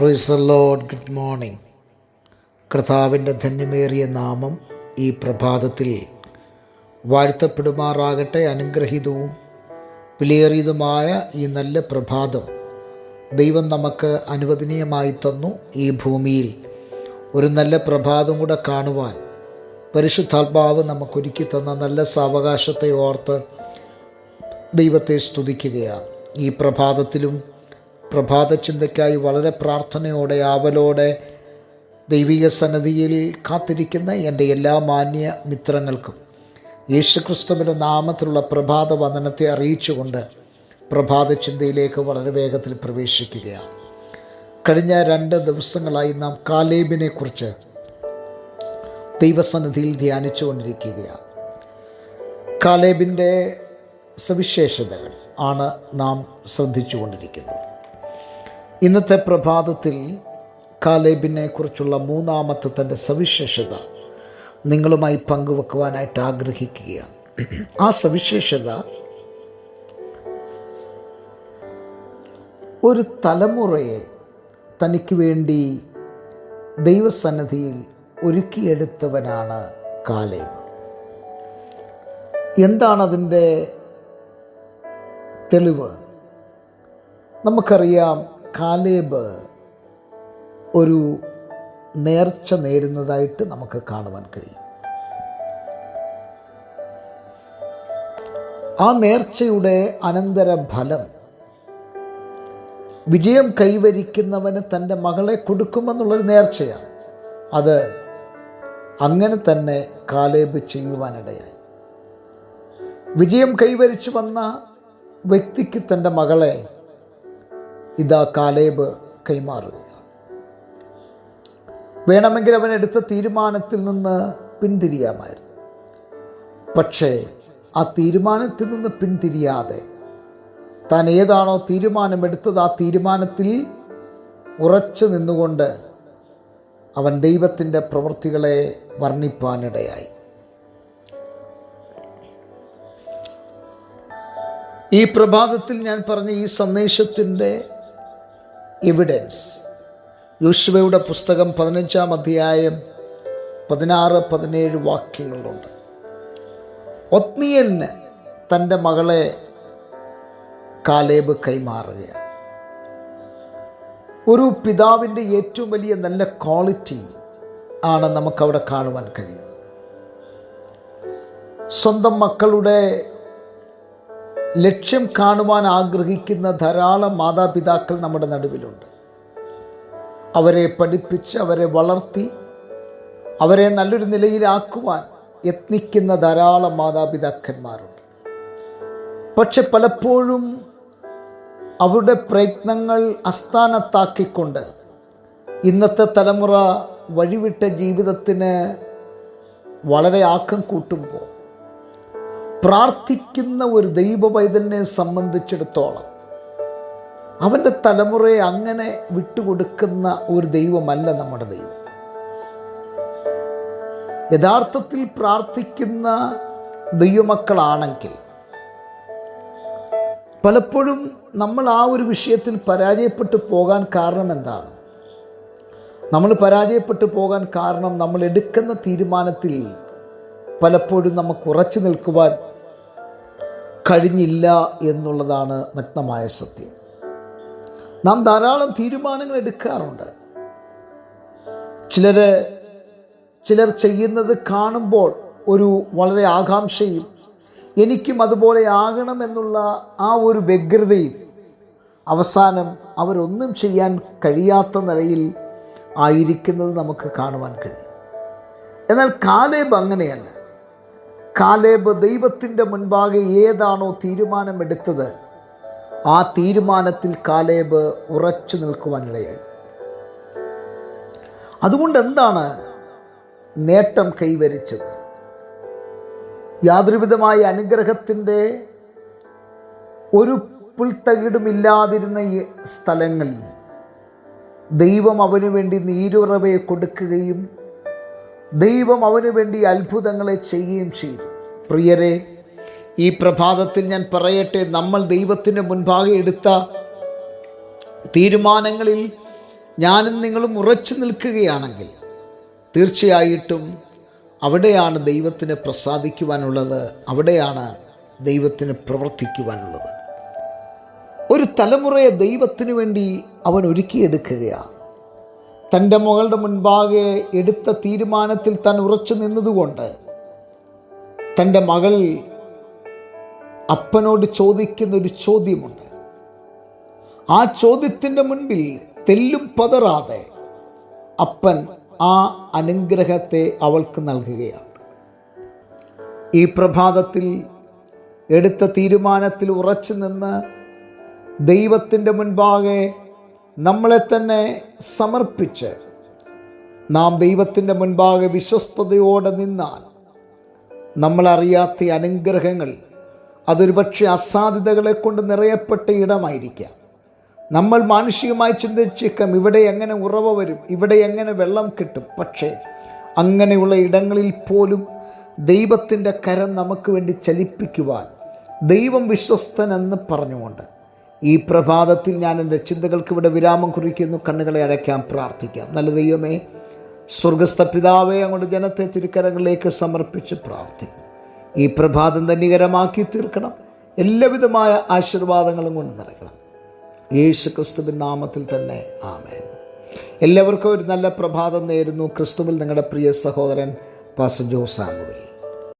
Price load good morning കർത്താവിന്റെ ധന്യമേറിയ നാമം ഈ പ്രഭാതത്തിൽ വാഴ്ത്തപ്പെടുമാറാകട്ടെ അനുഗ്രഹീതവും വിലയേറിയതുമായ ഈ നല്ല പ്രഭാതം ദൈവം നമുക്ക് അനുവദനീയമായി തന്നു ഈ ഭൂമിയിൽ. ഒരു നല്ല പ്രഭാതം കൂടെ കാണുവാൻ പരിശുദ്ധാത്മാവ് നമുക്കൊരുക്കി തന്ന നല്ല സാവകാശത്തെ ഓർത്ത് ദൈവത്തെ സ്തുതിക്കുകയാണ്. ഈ പ്രഭാതത്തിലും പ്രഭാത ചിന്തയ്ക്കായി വളരെ പ്രാർത്ഥനയോടെ ആവലോടെ ദൈവിക സന്നദ്ധിയിൽ കാത്തിരിക്കുന്ന എന്റെ എല്ലാ മാന്യ മിത്രങ്ങൾക്കും യേശുക്രിസ്തുവിന്റെ നാമത്തിലുള്ള പ്രഭാത വന്ദനത്തെ അറിയിച്ചുകൊണ്ട് പ്രഭാത ചിന്തയിലേക്ക് വളരെ വേഗത്തിൽ പ്രവേശിക്കുകയാണ്. കഴിഞ്ഞ രണ്ട് ദിവസങ്ങളായി നാം കാലേബിനെ കുറിച്ച് ദൈവസന്നിധിയിൽ ധ്യാനിച്ചു കൊണ്ടിരിക്കുകയാണ് കാലേബിന്റെ സവിശേഷതകൾ ആണ് നാം ശ്രദ്ധിച്ചു കൊണ്ടിരിക്കുന്നത് ഇന്നത്തെ പ്രഭാതത്തിൽ കാലേബിനെ കുറിച്ചുള്ള മൂന്നാമത്തെ തന്റെ സവിശേഷത നിങ്ങളുമായി പങ്കുവെക്കുവാനായിട്ട് ആഗ്രഹിക്കുകയാണ്. ആ സവിശേഷത ഒരു തലമുറയെ തനിക്ക് വേണ്ടി ദൈവസന്നിധിയിൽ ഒരുക്കിയെടുത്തവനാണ് കാലേബ്. എന്താണ് അതിന്റെ തെളിവ്? നമുക്കറിയാം കാലേബ് ഒരു നേർച്ച നേരുന്നതായിട്ട് നമുക്ക് കാണുവാൻ കഴിയും. ആ നേർച്ചയുടെ അനന്തര ഫലം വിജയം കൈവരിക്കുന്നവന് തന്റെ മകളെ കൊടുക്കുമെന്നുള്ളൊരു നേർച്ചയാണ്. അത് അങ്ങനെ തന്നെ കാലേബ് ചെയ്യുവാനിടയായി. വിജയം കൈവരിച്ചു വന്ന വ്യക്തിക്ക് തന്റെ മകളെ ഇതാ കാലേബ് കൈമാറുകയാണ്. വേണമെങ്കിൽ അവൻ എടുത്ത തീരുമാനത്തിൽ നിന്ന് പിന്തിരിയാമായിരുന്നു. പക്ഷേ ആ തീരുമാനത്തിൽ നിന്ന് പിന്തിരിയാതെ താൻ ഏതാണോ തീരുമാനമെടുത്തത് ആ തീരുമാനത്തിൽ ഉറച്ചു നിന്നുകൊണ്ട് അവൻ ദൈവത്തിന്റെ പ്രവൃത്തികളെ വർണിപ്പാനിടയായി. ഈ പ്രഭാതത്തിൽ ഞാൻ പറഞ്ഞ ഈ സന്ദേശത്തിന്റെ എവിഡൻസ് യോശുവയുടെ പുസ്തകം പതിനഞ്ചാം അധ്യായം പതിനാറ് പതിനേഴ് വാക്യങ്ങളുണ്ട്. ഒത്നിയലിന് തന്റെ മകളെ കാലേബ് കൈമാറുകയാണ്. ഒരു പിതാവിന്റെ ഏറ്റവും വലിയ നല്ല ക്വാളിറ്റി ആണ് നമുക്കവിടെ കാണുവാൻ കഴിയുന്നത്. സ്വന്തം മക്കളുടെ ലക്ഷ്യം കാണുവാൻ ആഗ്രഹിക്കുന്ന ധാരാളം മാതാപിതാക്കൾ നമ്മുടെ നടുവിലുണ്ട്. അവരെ പഠിപ്പിച്ച് അവരെ വളർത്തി അവരെ നല്ലൊരു നിലയിലാക്കുവാൻ യത്നിക്കുന്ന ധാരാളം മാതാപിതാക്കന്മാരുണ്ട്. പക്ഷെ പലപ്പോഴും അവരുടെ പ്രയത്നങ്ങൾ അസ്ഥാനത്താക്കിക്കൊണ്ട് ഇന്നത്തെ തലമുറ വഴിവിട്ട ജീവിതത്തിന് വളരെ ആക്കം കൂട്ടുമ്പോൾ പ്രാർത്ഥിക്കുന്ന ഒരു ദൈവ പൈതലിനെ സംബന്ധിച്ചിടത്തോളം അവന്റെ തലമുറയെ അങ്ങനെ വിട്ടുകൊടുക്കുന്ന ഒരു ദൈവമല്ല നമ്മുടെ ദൈവം. യഥാർത്ഥത്തിൽ പ്രാർത്ഥിക്കുന്ന ദൈവമക്കളാണെങ്കിൽ പലപ്പോഴും നമ്മൾ ആ ഒരു വിഷയത്തിൽ പരാജയപ്പെട്ടു പോകാൻ കാരണം എന്താണ്? നമ്മൾ പരാജയപ്പെട്ടു പോകാൻ കാരണം നമ്മൾ എടുക്കുന്ന തീരുമാനത്തിൽ പലപ്പോഴും നമുക്ക് ഉറച്ചു നിൽക്കുവാൻ കഴിഞ്ഞില്ല എന്നുള്ളതാണ് നഗ്നമായ സത്യം. നാം ധാരാളം തീരുമാനങ്ങൾ എടുക്കാറുണ്ട്. ചിലർ ചിലർ ചെയ്യുന്നത് കാണുമ്പോൾ ഒരു വളരെ ആകാംക്ഷയും എനിക്കും അതുപോലെ ആകണമെന്നുള്ള ആ ഒരു വ്യഗ്രതയും അവസാനം അവരൊന്നും ചെയ്യാൻ കഴിയാത്ത നിലയിൽ ആയിരിക്കുന്നത് നമുക്ക് കാണുവാൻ കഴിയും. എന്നാൽ കാലേബ് അങ്ങനെയല്ല. കാലേബ് ദൈവത്തിന്റെ മുൻപാകെ ഏതാണോ തീരുമാനമെടുത്തത് ആ തീരുമാനത്തിൽ കാലേബ് ഉറച്ചു നിൽക്കുവാനിടയായി അതുകൊണ്ട് എന്താണ് നേട്ടം കൈവരിച്ചത്? യാതൊരുവിധമായ അനുഗ്രഹത്തിന്റെ ഒരു പുൽത്തകിടുമില്ലാതിരുന്ന ഈ സ്ഥലങ്ങളിൽ ദൈവം അവനു വേണ്ടി നീരുറവയെ കൊടുക്കുകയും ദൈവം അവന് വേണ്ടി അത്ഭുതങ്ങളെ ചെയ്യുകയും ചെയ്തു. പ്രിയരെ ഈ പ്രഭാതത്തിൽ ഞാൻ പറയട്ടെ നമ്മൾ ദൈവത്തിന് മുൻപാകെ എടുത്ത തീരുമാനങ്ങളിൽ ഞാനും നിങ്ങളും ഉറച്ചു നിൽക്കുകയാണെങ്കിൽ തീർച്ചയായിട്ടും അവിടെയാണ് ദൈവത്തിന് പ്രസാദിക്കുവാനുള്ളത് അവിടെയാണ് ദൈവത്തിന് പ്രവർത്തിക്കുവാനുള്ളത്. ഒരു തലമുറയെ ദൈവത്തിനു വേണ്ടി അവൻ ഒരുക്കിയെടുക്കുകയാണ്. തന്റെ മകളുടെ മുൻപാകെ എടുത്ത തീരുമാനത്തിൽ താൻ ഉറച്ചു നിന്നതുകൊണ്ട് തന്റെ മകൾ അപ്പനോട് ചോദിക്കുന്ന ഒരു ചോദ്യമുണ്ട്. ആ ചോദ്യത്തിന്റെ മുൻപിൽ തെല്ലും പതറാതെ അപ്പൻ ആ അനുഗ്രഹത്തെ അവൾക്ക് നൽകുകയാണ്. ഈ പ്രഭാതത്തിൽ എടുത്ത തീരുമാനത്തിൽ ഉറച്ചു നിന്ന് ദൈവത്തിന്റെ മുൻപാകെ നമ്മളെ തന്നെ സമർപ്പിച്ച് നാം ദൈവത്തിന്റെ മുൻപാകെ വിശ്വസ്തയോടെ നിന്നാൽ നമ്മളറിയാത്ത അനുഗ്രഹങ്ങൾ അതൊരു പക്ഷേ അസാധ്യതകളെ കൊണ്ട് നിറയപ്പെട്ട ഇടമായിരിക്കാം. നമ്മൾ മാനുഷികമായി ചിന്തിച്ചേക്കാം ഇവിടെ എങ്ങനെ ഉറവ വരും ഇവിടെ എങ്ങനെ വെള്ളം കിട്ടും. പക്ഷേ അങ്ങനെയുള്ള ഇടങ്ങളിൽ പോലും ദൈവത്തിന്റെ കരം നമുക്ക് വേണ്ടി ചലിപ്പിക്കുവാൻ ദൈവം വിശ്വസ്തനെന്ന് പറഞ്ഞുകൊണ്ട് ഈ പ്രഭാതത്തിൽ ഞാൻ എന്റെ ചിന്തകൾക്ക് ഇവിടെ വിരാമം കുറിക്കുന്നു. കണ്ണുകളെ അടയ്ക്കാൻ പ്രാർത്ഥിക്കാം. നല്ല ദൈവമേ സ്വർഗസ്ഥ പിതാവെ അങ്ങോട്ട് ജനത്തെ തിരുക്കരങ്ങളിലേക്ക് സമർപ്പിച്ച് പ്രാർത്ഥിക്കും ഈ പ്രഭാതം ധന്യകരമാക്കി തീർക്കണം. എല്ലാവിധമായ ആശീർവാദങ്ങളും കൊണ്ട് നിറയ്ക്കണം. യേശു ക്രിസ്തുവിൻ നാമത്തിൽ തന്നെ ആമേൻ. എല്ലാവർക്കും ഒരു നല്ല പ്രഭാതം നേരുന്നു. ക്രിസ്തുവിൽ നിങ്ങളുടെ പ്രിയ സഹോദരൻ പാസ ജോസാമുവൽ